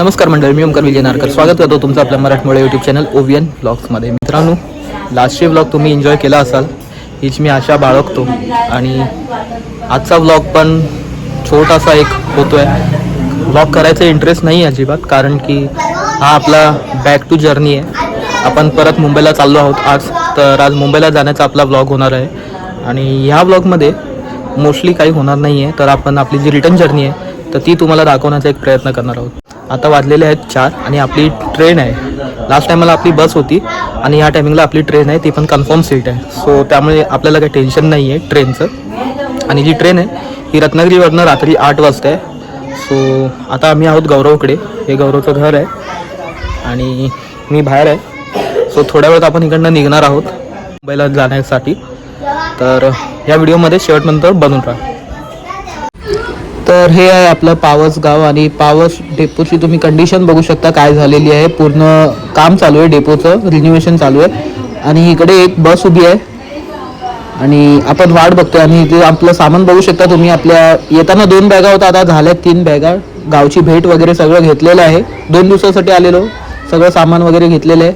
नमस्कार मंडळी मी ओमकार विजय नारकर स्वागत करतो तुमचं आपल्या मराठमोळ्या यूट्यूब चॅनल ओवियन ब्लॉग्समध्ये. मित्रांनो लास्टचे ब्लॉग तुम्ही एन्जॉय केला असाल हीच मी आशा बाळगतो. आणि आजचा ब्लॉग पण छोटासा एक होतो आहे ब्लॉग करायचा इंटरेस्ट नाही आहे अजिबात कारण की हा आपला बॅक टू जर्नी आहे. आपण परत मुंबईला चाललो आहोत आज तर आज मुंबईला जाण्याचा आपला ब्लॉग होणार आहे. आणि ह्या ब्लॉगमध्ये मोस्टली काही होणार नाही आहे तर आपण आपली जी रिटर्न जर्नी आहे तर ती तुम्हाला दाखवण्याचा एक प्रयत्न करणार आहोत. आता वाजलेले आहेत चार आणि आपली ट्रेन आहे. लास्ट टायमाला आपली बस होती आणि या टायमिंगला आपली ट्रेन आहे. ती पण कन्फर्म सीट आहे. सो त्यामुळे आपल्याला काही टेन्शन नाही आहे ट्रेनचं आणि जी ट्रेन आहे ही रत्नागिरीवरनं रात्री आठ वाजता आहे सो आता आम्ही आहोत गौरवकडे. हे गौरवचं घर आहे. आणि मी बाहेर आहे. सो थोड्या वेळात आपण इकडनं निघणार आहोत. मुंबईला जाण्यासाठी. तर या व्हिडिओमध्ये शेवटनंतर बनून राहा. तर हे आहे आपलं पावस गाव आणि पावस डेपोची तुम्ही कंडिशन बघू शकता काय झालेली आहे. पूर्ण काम चालू आहे डेपोचं रिन्युवेशन चालू आहे. आणि इकडे एक बस उभी आहे. आणि आपण वाट बघतोय आणि इथे आपलं सामान बघू शकता तुम्ही. आपल्या येताना दोन बॅगा होता आता झाल्या तीन बॅगा. गावची भेट वगैरे सगळं घेतलेलं आहे. दोन दिवसासाठी आलेलो. सगळं सामान वगैरे घेतलेलं आहे.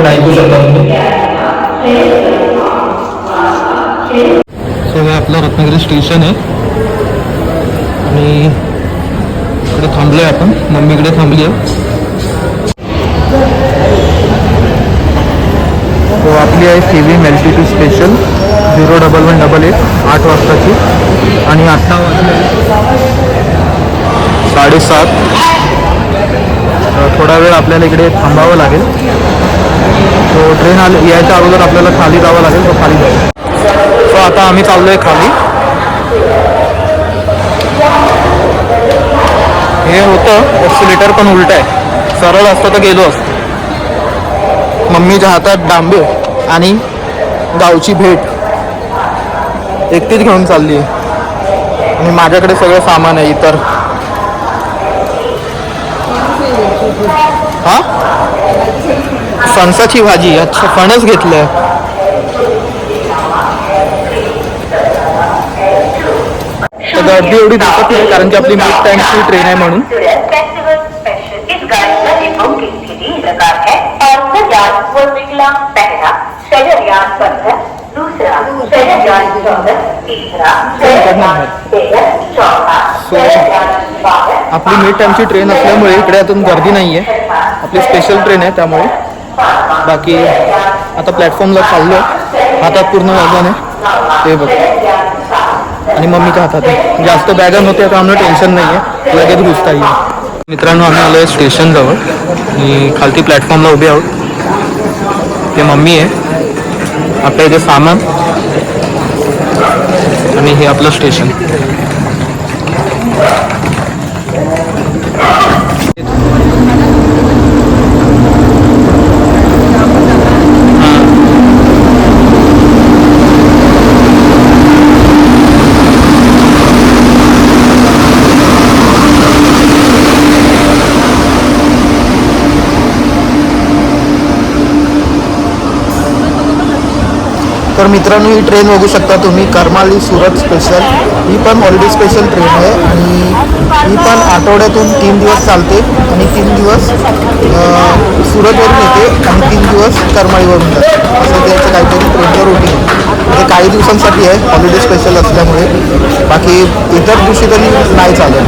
अनाउन्समेंट ऐकू शकता तुम्ही. सो हे आपलं रत्नागिरी स्टेशन आहे. आणि इकडे थांबलोय आपण. मम्मीकडे थांबली आहे. तो आपली आहे C V two special zero double one double eight आठ वाजताची. आणि आत्ता वाजले साडेसात. थोडा वेळ आपल्याला इकडे थांबावं लागेल. सो ट्रेन आले यायच्या अगोदर आपल्याला खाली जावं लागेल तो खाली जाईल. सो आता आम्ही चाललो आहे खाली. हे होतं एक्सिलेटर पण उलट आहे. सरळ असतं तर गेलो असतो. मम्मीच्या हातात डांबे आणि गावची भेट एकटीच घेऊन चालली आहे आणि माझ्याकडे सगळं सामान आहे इतर फणसाची भाजी अच्छा फणस घेतलंय. गर्दी एवढी दिसत नाही कारण की आपली मिड टाइमची ट्रेन आहे म्हणून. है आपली मिड टाइमची ट्रेन असल्यामुळे इकडे अजून गर्दी नाही आहे आपली स्पेशल ट्रेन आहे त्यामुळे. बाकी आता प्लॅटफॉर्मला चाललो हातात पूर्ण वाजवाने आहे ते बघ. आणि मम्मीच्या हातात आहे जास्त बॅगा नव्हत्या त्यामुळे टेन्शन नाही आहे लगेच घुसता येईल. मित्रांनो आम्ही आलो आहे स्टेशनजवळ. आणि खालती प्लॅटफॉर्मला उभे आहोत. ते मम्मी आहे. आपल्या इथे सामान. आणि हे आपलं स्टेशन तर मित्रांनो ही ट्रेन बघू शकता तुम्ही. करमाली सुरत स्पेशल ही पण हॉलिडे स्पेशल ट्रेन आहे. आणि ही पण आठवड्यातून तीन दिवस चालते. आणि तीन दिवस सुरतवरून येते आणि तीन दिवस करमाळीवरून जाते. असं त्याचं काहीतरी ट्रेनचं रुटीन ते काही दिवसांसाठी आहे हॉलिडे स्पेशल असल्यामुळे. बाकी इतर दिवशी तरी नाही चालेल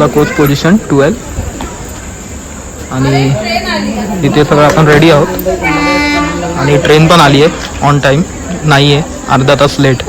आपला कोच पोझिशन ट्वेल्व आणि तिथे सगळं आपण रेडी आहोत. आणि ट्रेन पण आली आहे ऑन टाईम नाही आहे अर्धा तास लेट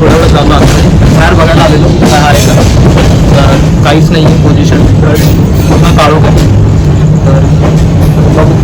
थोडा वेळ चालू आलो बाहेर बघायला आलेलो काय आहे. का तर काहीच नाही आहे पोझिशन पूर्ण काळोख आहे. तर बघू.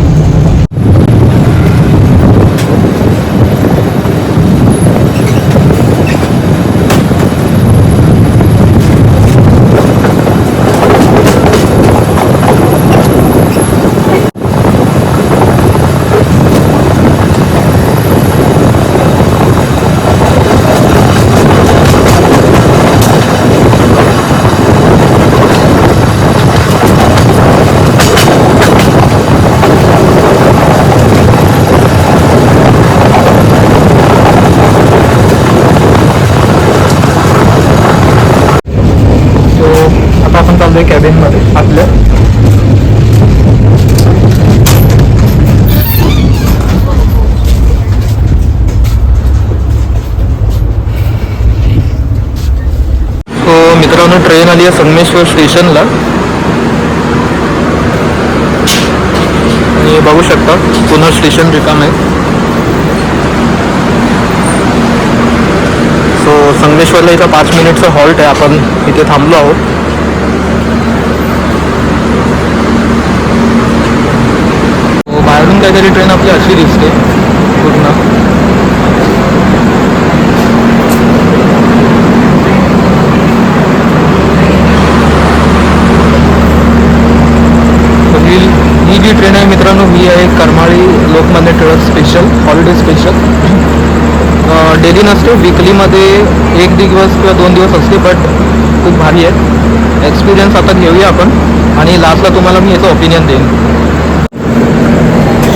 बसलोय कॅबिनमध्ये आपल्या. हो, मित्रांनो ट्रेन आली आहे संगमेश्वर स्टेशनला आणि बघू शकता पुन्हा स्टेशन रिकाम आहे. सो संगमेश्वरला इथं पाच मिनिटचा हॉल्ट आहे. आपण इथे थांबलो आहोत. So, ट्रेन आपली अशी दिसते. पूर्ण. ही ही जी ट्रेन आहे मित्रांनो ही आहे Karmali Lokmanya Tilak special holiday special daily नसते विकलीमध्ये एक दिवस किंवा दोन दिवस असते बट खूप भारी आहे. एक्सपिरियन्स आता घेऊया आपण. आणि लास्टला तुम्हाला मी याचं ओपिनियन देईन.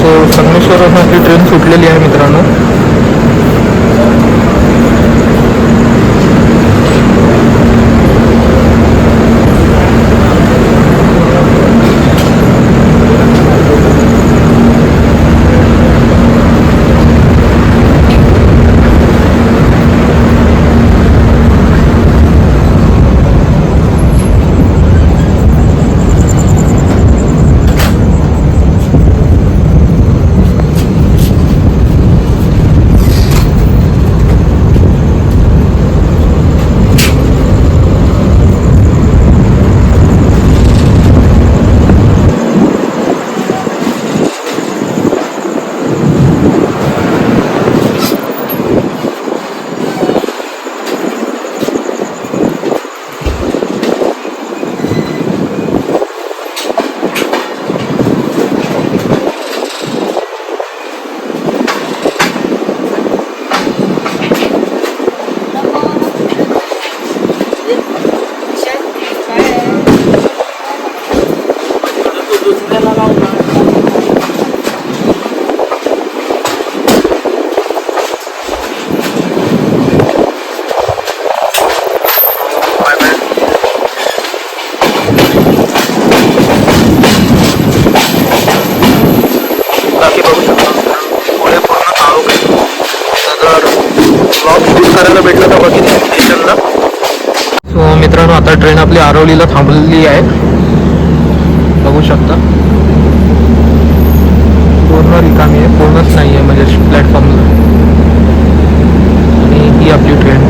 सो संगमेश्वरवरून आपली ट्रेन सुटलेली आहे मित्रांनो. मित्रांनो आता ट्रेन आपली आरवलीला थांबलेली आहे. बघू शकता. पूर्ण रिकामी आहे पूर्णच नाही आहे म्हणजे प्लॅटफॉर्मला आणि ही आपली ट्रेन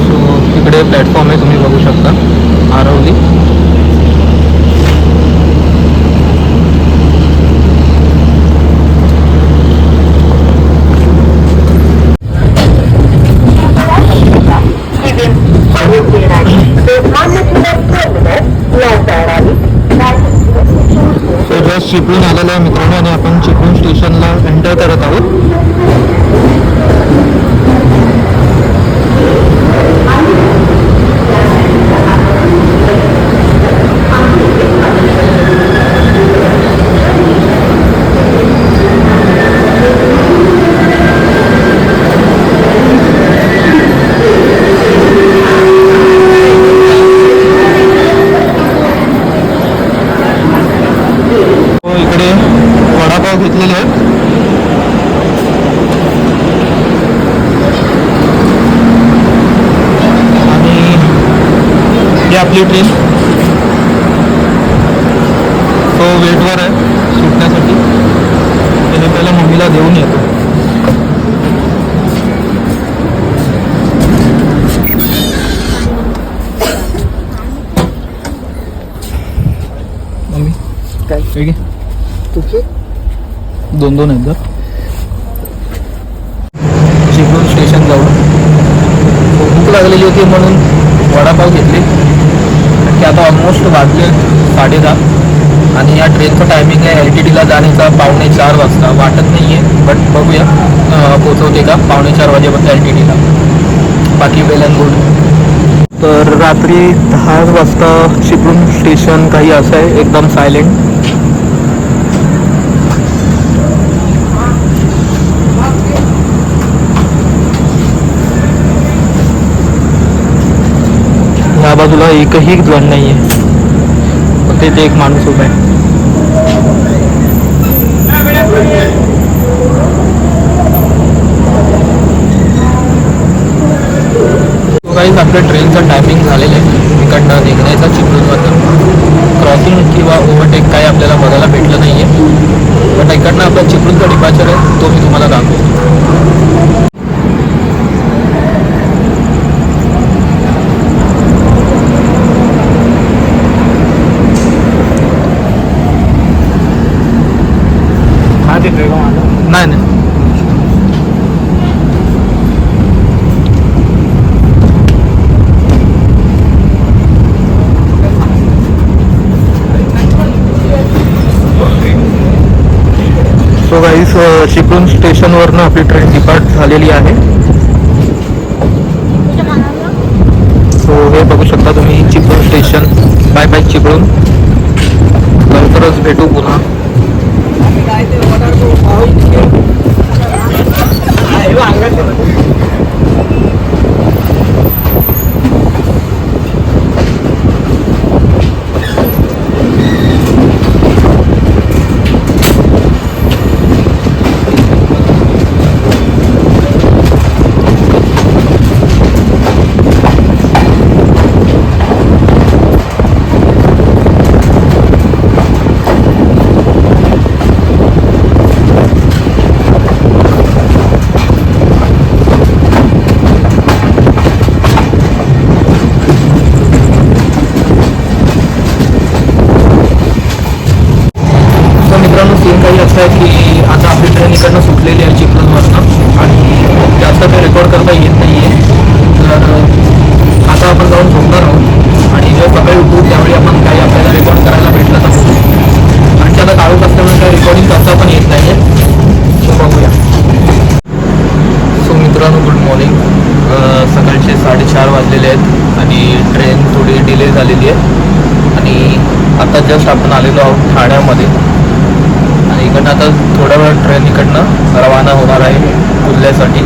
सो तिकडे प्लॅटफॉर्म आहे तुम्ही बघू शकता आरवली चिपळूण आलेला आहे मित्रांनो आणि आपण चिपळूण स्टेशनला एंटर करत आहोत हो, इकडे वडापाव घेतलेले आहेत आणि ही आपली ट्रेन तो वेटवर आहे सुटण्यासाठी. त्याने पहिला मम्मीला देऊन येतो. मम्मी काय? ठीक आहे? तुझे? दोन दोन आहेत का चिपळूण स्टेशन जाऊन. भूक लागलेली होती म्हणून वडापाव घेतले. आता ऑलमोस्ट वाजले साडे दहा आणि या ट्रेनचं टायमिंग आहे एल टी डीला जाण्याचा पावणे चार वाजता. वाटत नाही आहे बट बघूया पोचवते का? पावणे चार वाजेपर्यंत एल टी डीला बाकी वेल अँड गुड तर रात्री दहा वाजता चिपळूण स्टेशन काही असं आहे एकदम सायलेंट एकही जण नाही आहे फक्त इथे एक माणूस उभा आहे. आपल्या ट्रेनचं टायमिंग झालेलं आहे. इकडनं निघण्याचा चिपळूणमधून क्रॉसिंग किंवा ओव्हरटेक काही आपल्याला बघायला भेटलं नाही आहे बट इकडनं आपला चिपळूणचा डिपार्चर आहे तो मी तुम्हाला दाखवतो. चिपळूण स्टेशनवरनं आपली ट्रेन डिपार्ट झालेली आहे. सो हे बघू शकता तुम्ही Chiplun station. Bye bye Chiplun. लवकरच भेटू पुन्हा. इकडनं सुटलेली आहे चिखलमधनं आणि जास्त काही रेकॉर्ड करता येत नाही आहे तर आता आपण जाऊन झोपणार आहोत. आणि जेव्हा सकाळी उठू त्यावेळी आपण काही आपल्याला रेकॉर्ड करायला भेटलं नसतं आणि त्याला काढून असल्यामुळे काही रेकॉर्डिंग करता पण येत नाही आहे सो बघूया. सो मित्रांनो गुड मॉर्निंग सकाळचे साडेचार वाजलेले आहेत आणि ट्रेन थोडी डिले झालेली आहे. आणि आता जस्ट आपण आलेलो आहोत ठाण्यामध्ये. इकडनं आता थोड्या वेळ ट्रेन इकडनं रवाना होणार आहे कुल्ल्यासाठी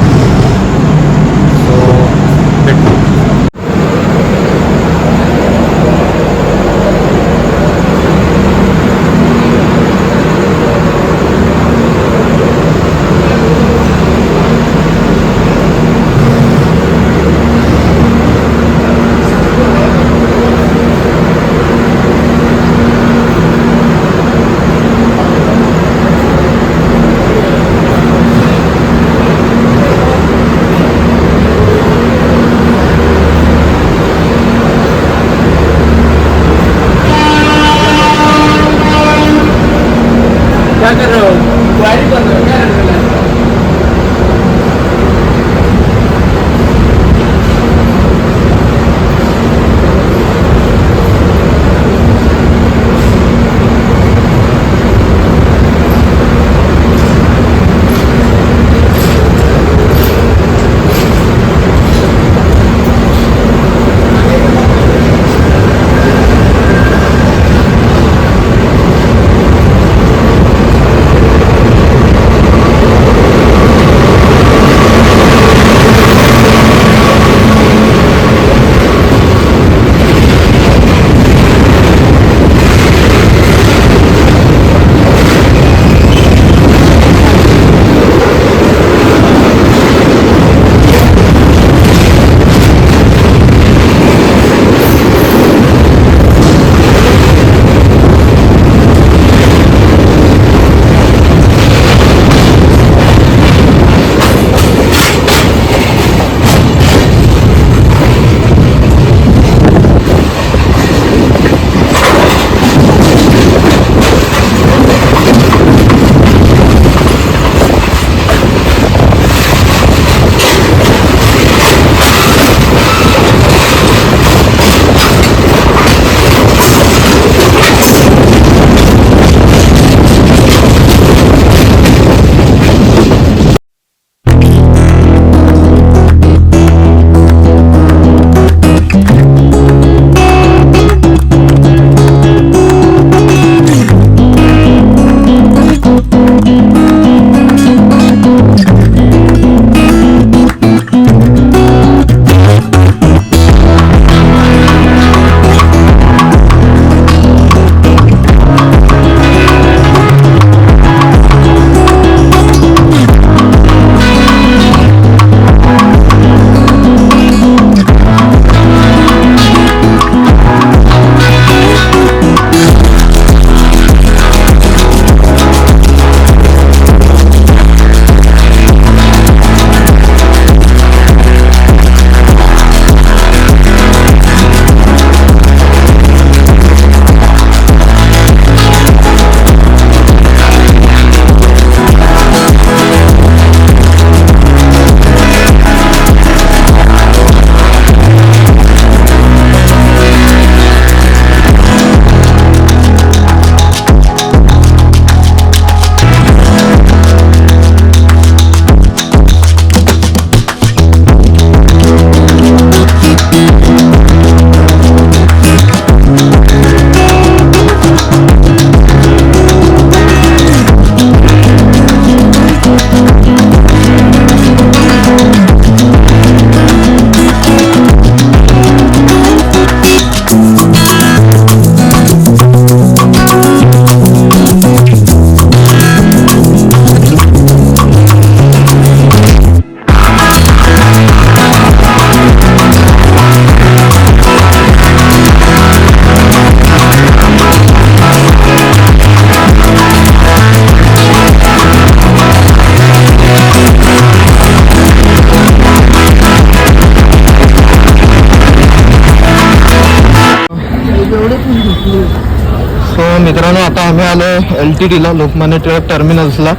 मित्रांनो आता आम्ही आलो एल टी डीला लोकमान्य टिळक टर्मिनल्सला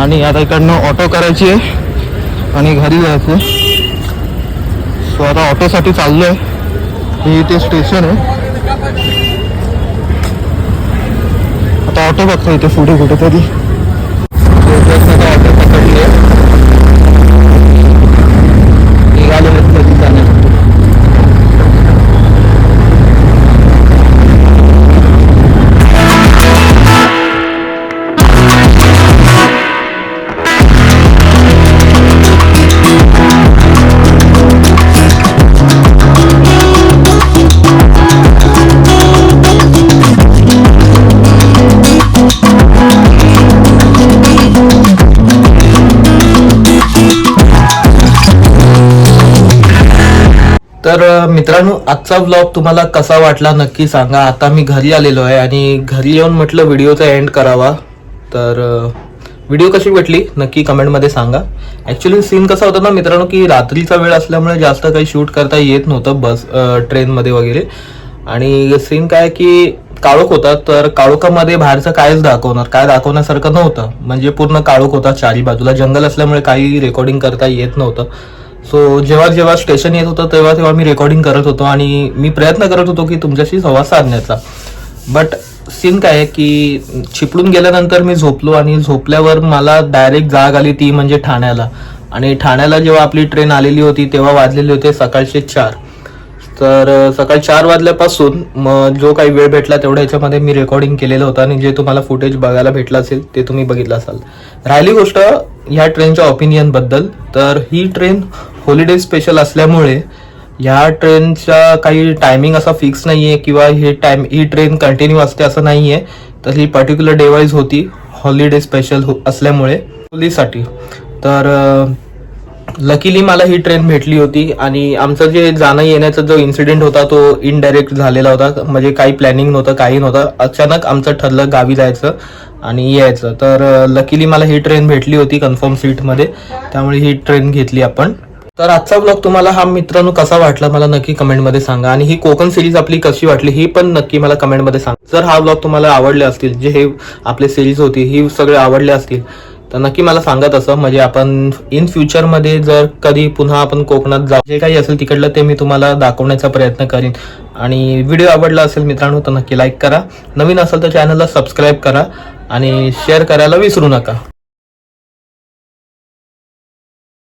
आणि आता इकडनं ऑटो करायची आहे. आणि घरी जायचं सो आता ऑटोसाठी चाललो आहे हे इथे स्टेशन आहे. आता ऑटो बघतो इथे पुढे कुठेतरी. मित्रांनो आजचा व्लॉग तुम्हाला कसा वाटला नक्की सांगा. आता मी घरी आलेलो आहे आणि घरी येऊन म्हटलं व्हिडिओचा एंड करावा. तर व्हिडिओ कशी भेटली नक्की कमेंटमध्ये सांगा. ॲक्च्युली सीन कसा होता ना मित्रांनो की रात्रीचा वेळ असल्यामुळे जास्त काही शूट करता येत नव्हतं बस ट्रेनमध्ये वगैरे. आणि सीन काय की काळोख होता तर काळोखामध्ये बाहेरचं कायच दाखवणार काय दाखवण्यासारखं नव्हतं. म्हणजे पूर्ण काळोख होता चारी बाजूला. जंगल असल्यामुळे काही रेकॉर्डिंग करता येत नव्हतं. सो जेव्हा जेव्हा स्टेशन येत होतं तेव्हा तेव्हा मी रेकॉर्डिंग करत होतो आणि मी प्रयत्न करत होतो की तुमच्याशी संवाद साधण्याचा. बट सीन काय आहे की चिपळून गेल्यानंतर मी झोपलो आणि झोपल्यावर मला डायरेक्ट जाग आली ती म्हणजे ठाण्याला. आणि ठाण्याला जेव्हा आपली ट्रेन आलेली होती तेव्हा वाजलेले होते सकाळचे चार. तर सकाळी चार वाजल्यापासून मग जो काही वेळ भेटला तेवढ्या याच्यामध्ये मी रेकॉर्डिंग केलेलं होतं आणि जे तुम्हाला फुटेज बघायला भेटलं असेल ते तुम्ही बघितलं असाल. राहिली गोष्ट ह्या ट्रेनच्या ओपिनियनबद्दल. तर ही ट्रेन हॉलिडे स्पेशल असल्यामुळे ह्या ट्रेनचा काही टायमिंग असा फिक्स नाही आहे किंवा हे टाइम ही ट्रेन कंटिन्यू असते असं नाहीये. तर ही पर्टिक्युलर डेवाईज होती हॉलिडे स्पेशल असल्यामुळे मुलीसाठी. तर लकीली मला ही ट्रेन भेटली होती आणि आमचं जे जाणं येण्याचा जो इन्सिडेंट होता तो इनडायरेक्ट झालेला होता. म्हणजे काही प्लॅनिंग नव्हतं काही नव्हतं. अचानक आमचं ठरलं गावी जायचं आणि यायचं. तर लकीली मला ही ट्रेन भेटली होती कन्फर्म सीटमध्ये त्यामुळे ही ट्रेन घेतली आपण. तर आजचा ब्लॉग तुम्हाला हा मित्रांनो कसा वाटला मला नक्की कमेंटमध्ये सांगा. आणि ही कोकण सिरीज आपली कशी वाटली ही पण नक्की मला कमेंटमध्ये सांगा. जर हा ब्लॉग तुम्हाला आवडले असतील जे हे आपले सिरीज होती ही सगळे आवडले असतील तर नक्की मला सांगत असं म्हणजे आपण इन फ्युचरमध्ये जर कधी पुन्हा आपण कोकणात जाऊ जे काही असेल तिकडलं ते मी तुम्हाला दाखवण्याचा प्रयत्न करीन. आणि व्हिडिओ आवडला असेल मित्रांनो तर नक्की लाईक करा. नवीन असेल तर चॅनलला सबस्क्राईब करा आणि शेअर करायला विसरू नका.